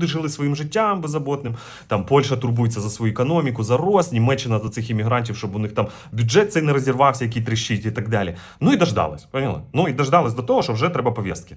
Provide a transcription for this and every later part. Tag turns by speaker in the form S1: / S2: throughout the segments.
S1: Люди жили своїм життям беззаботним. Там Польща турбується за свою економіку, за рост, Німеччина за цих іммігрантів, щоб у них там бюджет цей не розірвався, який тріщить і так далі. Ну і дождались, поняли? Ну і дождались до того, що вже треба повістки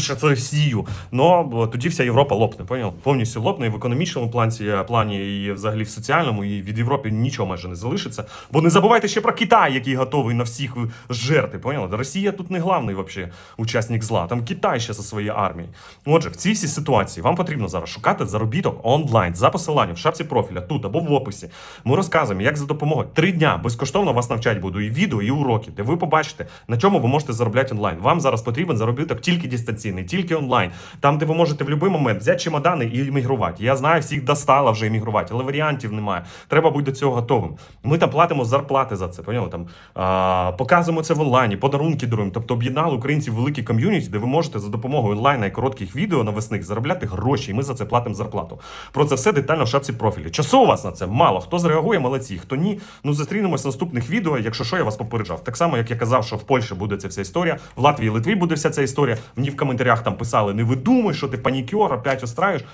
S1: ще це Росію. Ну тоді вся Європа лопне, поняв? Повністю лопне і в економічному плані, плані, і взагалі в соціальному, і від Європи нічого майже не залишиться. Бо не забувайте ще про Китай, який готовий на всіх жерти. Поняли? Росія тут не главний вообще учасник зла. Там Китай ще за своєю армією. Отже, в цій всій ситуації вам потрібно зараз шукати заробіток онлайн за посиланням в шапці профіля тут або в описі. Ми розказуємо, як за допомогою три дня безкоштовно вас навчать буду і відео, і уроки, де ви побачите, на чому ви можете заробляти онлайн. Вам зараз потрібен заробіток тільки дистанційний, тільки онлайн. Там, де ви можете в будь-який момент взяти чемодани і іммігрувати. Я знаю, всіх достало вже іммігрувати, але варіантів немає. Треба бути до цього готовим. Ми там платимо зарплати за це. Поняли? Там а, показуємо це в онлайні, подарунки даруємо. Тобто об'єднали українців в великій ком'юніті, де ви можете за допомогою онлайна і коротких відео навесних заробляти гроші, і ми за це платимо зарплату. Про це все детально в шапці профілі. Часу у вас на це мало. Хто зреагує, молодці. Хто ні, ну зустрінемось в наступних відео. Якщо що, я вас попереджав. Так само, як я казав, що в Польщі буде ця вся історія, в Латвії Литві буде вся ця історія. Мені в коментарях там писали: не видумай, що ти панікер, опять остраєш.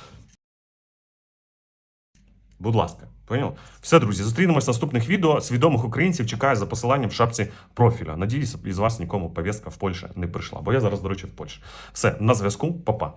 S1: Будь ласка, поняв? Все, друзі, зустрінемось в наступних відео. Свідомих українців чекаю за посиланням в шапці профіля. Надіюсь, із вас нікому повістка в Польщі не прийшла. Бо я зараз, до речі, в Польщі. Все, на зв'язку, Па-па.